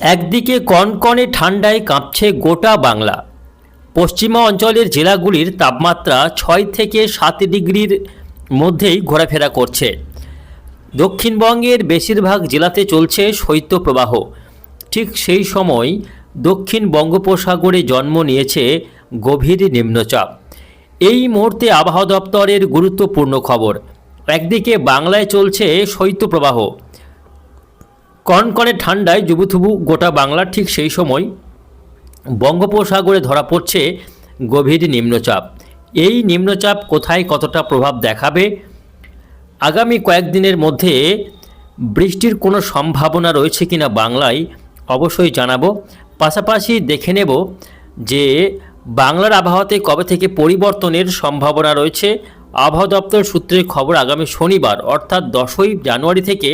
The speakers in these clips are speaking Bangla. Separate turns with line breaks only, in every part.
একদিকে কনকনে ঠান্ডায় কাঁপছে গোটা বাংলা। পশ্চিমা অঞ্চলের জেলাগুলির তাপমাত্রা ছয় থেকে সাত ডিগ্রির মধ্যেই ঘোরাফেরা করছে। দক্ষিণবঙ্গের বেশিরভাগ জেলাতে চলছে শৈত্যপ্রবাহ। ঠিক সেই সময় দক্ষিণ বঙ্গোপসাগরে জন্ম নিয়েছে গভীর নিম্নচাপ। এই মুহূর্তে আবহাওয়া দপ্তরের গুরুত্বপূর্ণ খবর। একদিকে বাংলায় চলছে শৈত্যপ্রবাহ। কনকনে ঠান্ডায় জুবুথুবু গোটা বাংলা ঠিক সেই সময় বঙ্গোপসাগরে ধরা পড়ছে গভীর নিম্নচাপ। এই নিম্নচাপ কোথায় কতটা প্রভাব দেখাবে? আগামী কয়েকদিনের মধ্যে বৃষ্টির কোনো সম্ভাবনা রয়েছে কিনা বাংলায় অবশ্যই জানাব। পাশাপাশি দেখে নেব যে বাংলার আবহাওয়াতে কবে থেকে পরিবর্তনের সম্ভাবনা রয়েছে। আবহাওয়া দপ্তর সূত্রের খবর আগামী শনিবার, অর্থাৎ দশই জানুয়ারি থেকে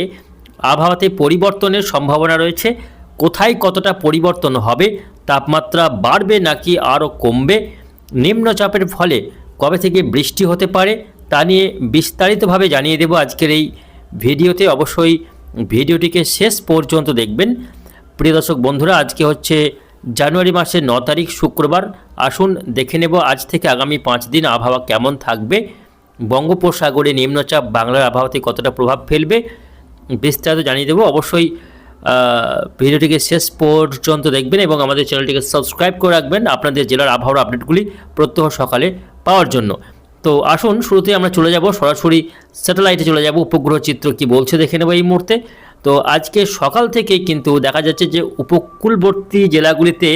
আবহাওয়াতে পরিবর্তনের সম্ভাবনা রয়েছে। কোথায় কতটা পরিবর্তন হবে, তাপমাত্রা বাড়বে নাকি আরও কমবে, নিম্নচাপের ফলে কবে থেকে বৃষ্টি হতে পারে, তা নিয়ে বিস্তারিতভাবে জানিয়ে দেব আজকের এই ভিডিওতে। অবশ্যই ভিডিওটিকে শেষ পর্যন্ত দেখবেন। প্রিয় দর্শক বন্ধুরা, আজকে হচ্ছে জানুয়ারি মাসের ন তারিখ, শুক্রবার। আসুন, দেখে নেব আজ থেকে আগামী পাঁচ দিন আবহাওয়া কেমন থাকবে। বঙ্গোপসাগরে নিম্নচাপ বাংলার আবহাওয়াতে কতটা প্রভাব ফেলবে বিস্তারিত জানিয়ে দেবো। অবশ্যই ভিডিওটিকে শেষ পর্যন্ত দেখবেন এবং আমাদের চ্যানেলটিকে সাবস্ক্রাইব করে রাখবেন আপনাদের জেলার আবহাওয়ার আপডেটগুলি প্রত্যহ সকালে পাওয়ার জন্য। তো আসুন শুরুতে আমরা চলে যাব, সরাসরি স্যাটেলাইটে চলে যাব, উপগ্রহ চিত্র কি বলছে দেখে নেব এই মুহূর্তে। তো আজকে সকাল থেকেই কিন্তু দেখা যাচ্ছে যে উপকূলবর্তী জেলাগুলিতে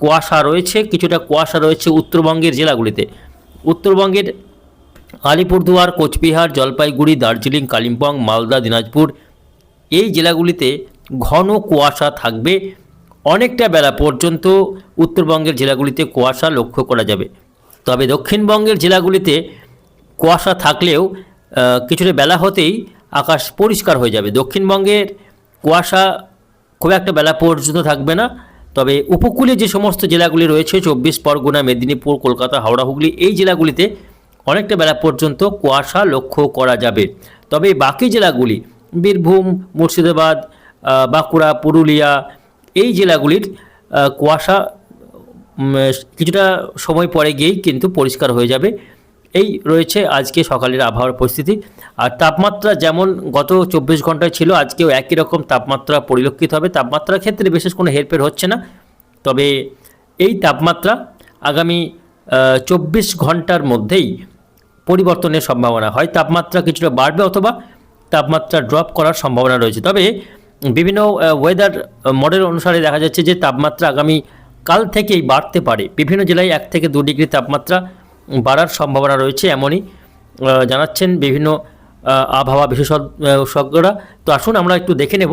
কুয়াশা রয়েছে, কিছুটা কুয়াশা রয়েছে উত্তরবঙ্গের জেলাগুলিতে। উত্তরবঙ্গের আলিপুরদুয়ার, কোচবিহার, জলপাইগুড়ি, দার্জিলিং, কালিম্পং, মালদা, দিনাজপুর এই জেলাগুলিতে ঘন কুয়াশা থাকবে। অনেকটা বেলা পর্যন্ত উত্তরবঙ্গের জেলাগুলিতে কুয়াশা লক্ষ্য করা যাবে। তবে দক্ষিণবঙ্গের জেলাগুলিতে কুয়াশা থাকলেও কিছুটা বেলা হতেই আকাশ পরিষ্কার হয়ে যাবে। দক্ষিণবঙ্গের কুয়াশা খুব একটা বেলা পর্যন্ত থাকবে না। তবে উপকূলে যে সমস্ত জেলাগুলি রয়েছে, চব্বিশ পরগনা, মেদিনীপুর, কলকাতা, হাওড়া, হুগলি, এই জেলাগুলিতে অনেকটা বেলা পর্যন্ত কুয়াশা লক্ষ্য করা যাবে। তবে বাকি জেলাগুলি বীরভূম, মুর্শিদাবাদ বাঁকুড়া, পুরুলিয়া এই জেলাগুলির কুয়াশা কিছুটা সময় পরে গিয়েই কিন্তু পরিষ্কার হয়ে যাবে। এই রয়েছে আজকে সকালের আবহাওয়ার পরিস্থিতি। আর তাপমাত্রা যেমন গত চব্বিশ ঘন্টায় ছিল, আজকেও একই রকম তাপমাত্রা পরিলক্ষিত হবে। তাপমাত্রার ক্ষেত্রে বিশেষ কোনো হেরফের হচ্ছে না। তবে এই তাপমাত্রা আগামী চব্বিশ ঘণ্টার মধ্যেই পরিবর্তনের সম্ভাবনা হয়। তাপমাত্রা কিছুটা বাড়বে অথবা তাপমাত্রা ড্রপ করার সম্ভাবনা রয়েছে। তবে বিভিন্ন ওয়েদার মডেল অনুসারে দেখা যাচ্ছে যে তাপমাত্রা আগামী কাল থেকেই বাড়তে পারে। বিভিন্ন জেলায় এক থেকে দু ডিগ্রি তাপমাত্রা বাড়ার সম্ভাবনা রয়েছে এমনই জানাচ্ছেন বিভিন্ন আবহাওয়া বিশেষজ্ঞরা। তো আসুন আমরা একটু দেখে নেব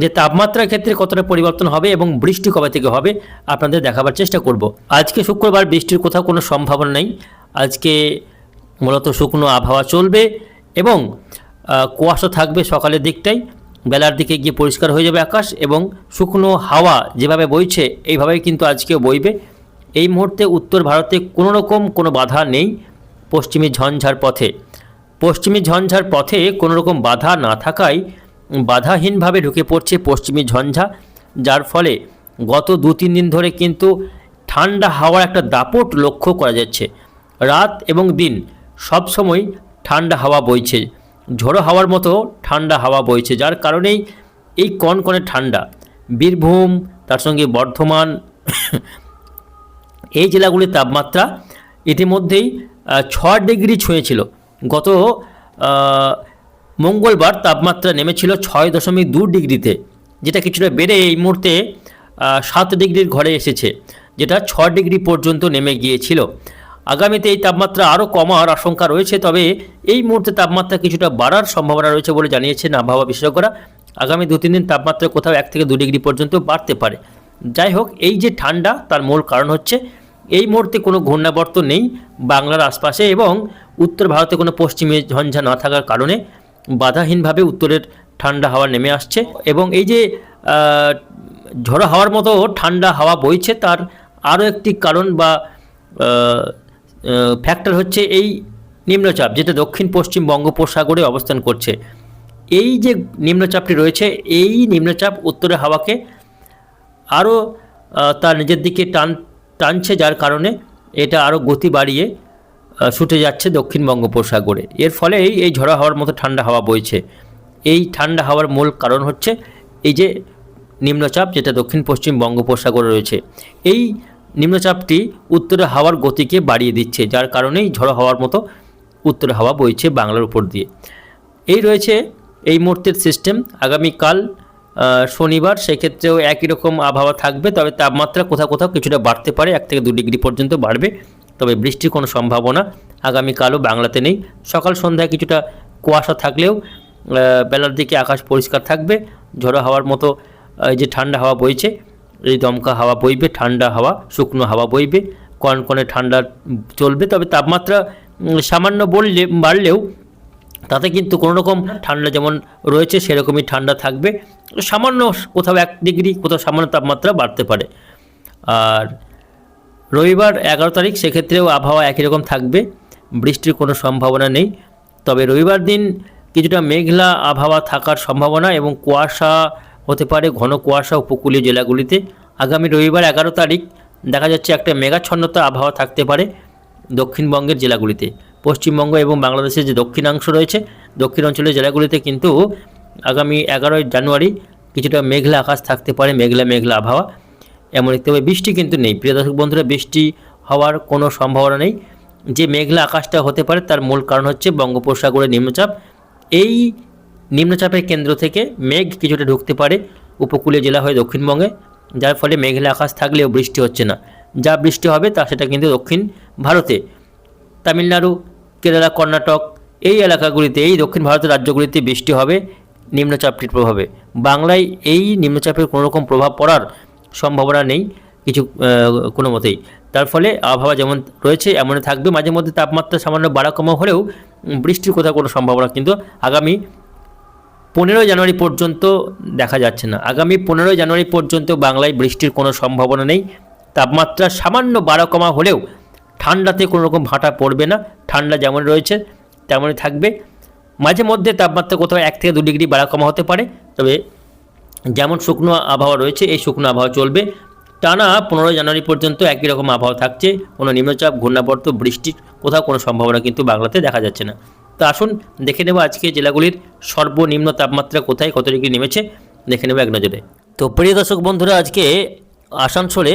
যে তাপমাত্রার ক্ষেত্রে কতটা পরিবর্তন হবে এবং বৃষ্টি কবে থেকে হবে, আপনাদের দেখাবার চেষ্টা করব। আজকে শুক্রবার বৃষ্টির কোথাও কোনো সম্ভাবনা নেই। আজকে মূলত শুকনো আবহাওয়া চলবে এবং কুয়াশা থাকবে সকালের দিকটাই। বেলার দিকে গিয়ে পরিষ্কার হয়ে যাবে আকাশ এবং শুকনো হাওয়া যেভাবে বইছে, এইভাবেই কিন্তু আজকেও বইবে। এই মুহূর্তে উত্তর ভারতে কোনো রকম কোনো বাধা নেই পশ্চিমী ঝঞ্ঝার পথে। পশ্চিমী ঝঞ্ঝার পথে কোনো রকম বাধা না থাকায় বাধাহীনভাবে ঢুকে পড়ছে পশ্চিমী ঝঞ্ঝা, যার ফলে গত দু তিন দিন ধরে কিন্তু ঠান্ডা হাওয়ার একটা দাপট লক্ষ্য করা যাচ্ছে। রাত এবং দিন সবসময় ঠান্ডা হাওয়া বইছে। ঝোড়ো হাওয়ার মতো ঠান্ডা হাওয়া বইছে, যার কারণেই এই কনকনে ঠান্ডা। বীরভূম, তার সঙ্গে বর্ধমান, এই জেলাগুলির তাপমাত্রা ইতিমধ্যেই ছ ডিগ্রি ছুঁয়েছিল। গত মঙ্গলবার তাপমাত্রা নেমেছিল ছয় দশমিক দু ডিগ্রিতে, যেটা কিছুটা বেড়ে এই মুহূর্তে সাত ডিগ্রির ঘরে এসেছে, যেটা ছ ডিগ্রি পর্যন্ত নেমে গিয়েছিল। আগামীতে এই তাপমাত্রা আরও কমার আশঙ্কা রয়েছে, তবে এই মুহূর্তে তাপমাত্রা কিছুটা বাড়ার সম্ভাবনা রয়েছে বলে জানিয়েছেন আবহাওয়া বিশেষজ্ঞরা। আগামী দু তিন দিন তাপমাত্রা কোথাও এক থেকে দু ডিগ্রি পর্যন্ত বাড়তে পারে। যাই হোক, এই যে ঠান্ডা, তার মূল কারণ হচ্ছে এই মুহূর্তে কোনো ঘূর্ণাবর্ত নেই বাংলার আশপাশে এবং উত্তর ভারতে কোনো পশ্চিমে ঝঞ্ঝা না থাকার কারণে বাধাহীনভাবে উত্তরের ঠান্ডা হাওয়া নেমে আসছে এবং এই যে ঝড়ো হাওয়ার মতো ঠান্ডা হাওয়া বইছে, তার আরও একটি কারণ বা ফ্যাক্টর হচ্ছে এই নিম্নচাপ যেটা দক্ষিণ পশ্চিম বঙ্গোপসাগরে অবস্থান করছে। এই যে নিম্নচাপটি রয়েছে, এই নিম্নচাপ উত্তরে হাওয়াকে আরও তার নিজের দিকে টান, টানছে যার কারণে এটা আরও গতি বাড়িয়ে ছুটে যাচ্ছে দক্ষিণ বঙ্গোপসাগরে। এর ফলে এই এই ঝড়ো হাওয়ার মতো ঠান্ডা হাওয়া বইছে। এই ঠান্ডা হাওয়ার মূল কারণ হচ্ছে এই যে নিম্নচাপ যেটা দক্ষিণ পশ্চিম বঙ্গোপসাগরে রয়েছে। এই নিম্নচাপটি উত্তরে হাওয়ার গতিকে বাড়িয়ে দিচ্ছে, যার কারণেই ঝড়ো হাওয়ার মতো উত্তরে হাওয়া বইছে বাংলার উপর দিয়ে। এই রয়েছে এই মুহূর্তের সিস্টেম আগামীকাল শনিবার, সেক্ষেত্রেও একই রকম আবহাওয়া থাকবে, তবে তাপমাত্রা কোথাও কোথাও কিছুটা বাড়তে পারে, এক থেকে দু ডিগ্রি পর্যন্ত বাড়বে, তবে বৃষ্টির কোনো সম্ভাবনা আগামীকালও বাংলাতে নেই। সকাল সন্ধ্যায় কিছুটা কুয়াশা থাকলেও বেলার দিকে আকাশ পরিষ্কার থাকবে, ঝড়ো হাওয়ার মতো এই যে ঠান্ডা হাওয়া বইছে এই দমকা হাওয়া বইবে, ঠান্ডা হাওয়া, শুকনো হাওয়া বইবে কনকনে ঠান্ডা চলবে, তবে তাপমাত্রা সামান্য বললে, বাড়লেও তাতে কিন্তু কোনো রকম ঠান্ডা যেমন রয়েছে, সেরকমই ঠান্ডা থাকবে। সামান্য কোথাও এক ডিগ্রি, কোথাও সামান্য তাপমাত্রা বাড়তে পারে। আর রবিবার এগারো তারিখ, সেক্ষেত্রেও আবহাওয়া একই রকম থাকবে, বৃষ্টির কোনো সম্ভাবনা নেই। তবে রবিবার দিন কিছুটা মেঘলা আবহাওয়া থাকার সম্ভাবনা এবং কুয়াশা হতে পারে ঘন কুয়াশা উপকূলীয় জেলাগুলিতে। আগামী রবিবার এগারো তারিখ দেখা যাচ্ছে একটা মেঘাচ্ছন্নতা আবহাওয়া থাকতে পারে দক্ষিণবঙ্গের জেলাগুলিতে। পশ্চিমবঙ্গ এবং বাংলাদেশের যে দক্ষিণাংশ রয়েছে, দক্ষিণ অঞ্চলের জেলাগুলিতে কিন্তু আগামী এগারোই জানুয়ারি কিছুটা মেঘলা আকাশ থাকতে পারে, মেঘলা মেঘলা আবহাওয়া। এমন হবে বৃষ্টি কিন্তু নেই। প্রিয় দর্শক বন্ধুরা, বৃষ্টি হওয়ার কোনো সম্ভাবনা নেই। যে মেঘলা আকাশটা হতে পারে তার মূল কারণ হচ্ছে বঙ্গোপসাগরের নিম্নচাপ। এই নিম্নচাপের কেন্দ্র থেকে মেঘ কিছুটা ঢুকতে পারে উপকূলীয় জেলা হয়ে দক্ষিণবঙ্গে, যার ফলে মেঘলা আকাশ থাকলেও বৃষ্টি হচ্ছে না। যা বৃষ্টি হবে তা সেটা কিন্তু দক্ষিণ ভারতে। তামিলনাড়ু, কেরালা, কর্ণাটক এই এলাকাগুলিতে, এই দক্ষিণ ভারতের রাজ্যগুলিতে বৃষ্টি হবে নিম্নচাপটির প্রভাবে। বাংলায় এই নিম্নচাপের কোনো রকম প্রভাব পড়ার সম্ভাবনা নেই কিছু কোনো মতেই। তার ফলে আবহাওয়া যেমন রয়েছে, এমনই থাকবে। মাঝে মধ্যে তাপমাত্রা সামান্য বাড়া কমা হলেও বৃষ্টির কোথাও কোনো সম্ভাবনা কিন্তু আগামী পনেরোই জানুয়ারি পর্যন্ত দেখা যাচ্ছে না। আগামী পনেরোই জানুয়ারি পর্যন্ত বাংলায় বৃষ্টির কোনো সম্ভাবনা নেই। তাপমাত্রা সামান্য বাড়া কমা হলেও ঠান্ডাতে কোনো রকম ভাটা পড়বে না। ঠান্ডা যেমন রয়েছে, তেমনই থাকবে। মাঝে মধ্যে তাপমাত্রা কোথাও এক থেকে দু ডিগ্রি বাড়া কমা হতে পারে। তবে যেমন শুকনো আবহাওয়া রয়েছে, এই শুকনো আবহাওয়া চলবে। টানা পনেরোই জানুয়ারি পর্যন্ত একই রকম আবহাওয়া থাকছে। কোনো নিম্নচাপ, ঘূর্ণাবর্ত, বৃষ্টির কোথাও কোনো সম্ভাবনা কিন্তু বাংলাতে দেখা যাচ্ছে না। তো আসুন দেখে নেব আজকে জেলাগুলির সর্বনিম্ন তাপমাত্রা কোথায়, কত ডিগ্রি নেমেছে। দেখে নেব এক নজরে। তো প্রিয় দর্শক বন্ধুরা, আজকে আসানসোলে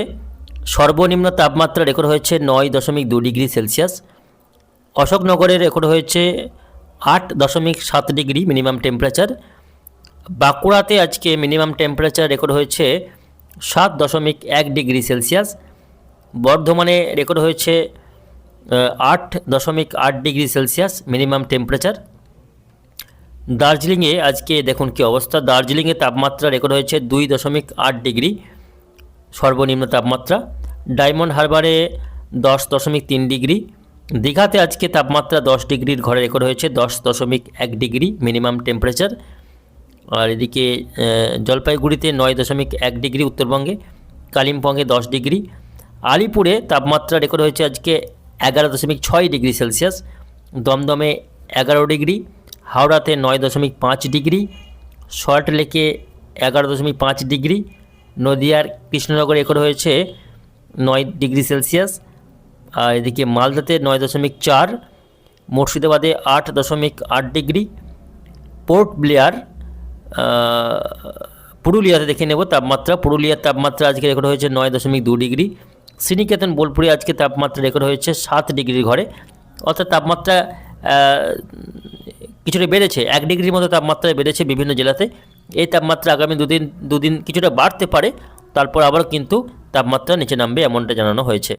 সর্বনিম্ন তাপমাত্রা রেকর্ড হয়েছে নয় দশমিক দু ডিগ্রি সেলসিয়াস। অশোকনগরে রেকর্ড হয়েছে আট দশমিক সাত ডিগ্রি মিনিমাম টেম্পারেচার। বাঁকুড়াতে আজকে মিনিমাম টেম্পারেচার রেকর্ড হয়েছে সাত দশমিক এক ডিগ্রি সেলসিয়াস। বর্ধমানে রেকর্ড হয়েছে আট দশমিক আট ডিগ্রি সেলসিয়াস মিনিমাম টেম্পারেচার। দার্জিলিংয়ে আজকে দেখুন কি অবস্থা। দার্জিলিংয়ে তাপমাত্রা রেকর্ড হয়েছে দুই দশমিক আট ডিগ্রি, সর্বনিম্ন তাপমাত্রা। ডায়মন্ড হারবারে দশ দশমিক তিন ডিগ্রি, দীঘাতে আজকে তাপমাত্রা দশ ডিগ্রির ঘরে রেকর্ড হয়েছে দশ দশমিক এক ডিগ্রি মিনিমাম টেম্পারেচার। আর এদিকে জলপাইগুড়িতে নয় দশমিক এক ডিগ্রি, উত্তরবঙ্গে কালিম্পংয়ে দশ ডিগ্রি। আলিপুরে তাপমাত্রা রেকর্ড হয়েছে আজকে এগারো দশমিক ছয় ডিগ্রি সেলসিয়াস, দমদমে এগারো ডিগ্রি, হাওড়াতে নয় দশমিক পাঁচ ডিগ্রি সল্ট লেকে এগারো দশমিক পাঁচ ডিগ্রি, নদিয়ার কৃষ্ণনগরে রেকর্ড হয়েছে নয় ডিগ্রি সেলসিয়াস, আর এদিকে মালদাতে নয় দশমিক চার, মুর্শিদাবাদে আট দশমিক আট ডিগ্রি, পোর্ট ব্লেয়ার পুরুলিয়াতে দেখে নেব তাপমাত্রা, পুরুলিয়ার তাপমাত্রা আজকে রেকর্ড হয়েছে নয় দশমিক দু ডিগ্রি শ্রীনিকেতন বোলপুরে আজকে তাপমাত্রা রেকর্ড হয়েছে সাত ডিগ্রির ঘরে। অর্থাৎ তাপমাত্রা কিছুটা বেড়েছে, এক ডিগ্রির মতো তাপমাত্রা বেড়েছে বিভিন্ন জেলাতে। এই তাপমাত্রা আগামী দুদিন দুদিন কিছুটা বাড়তে পারে, তারপর আবার কিন্তু তাপমাত্রা নিচে নামবে এমনটা জানানো হয়েছে।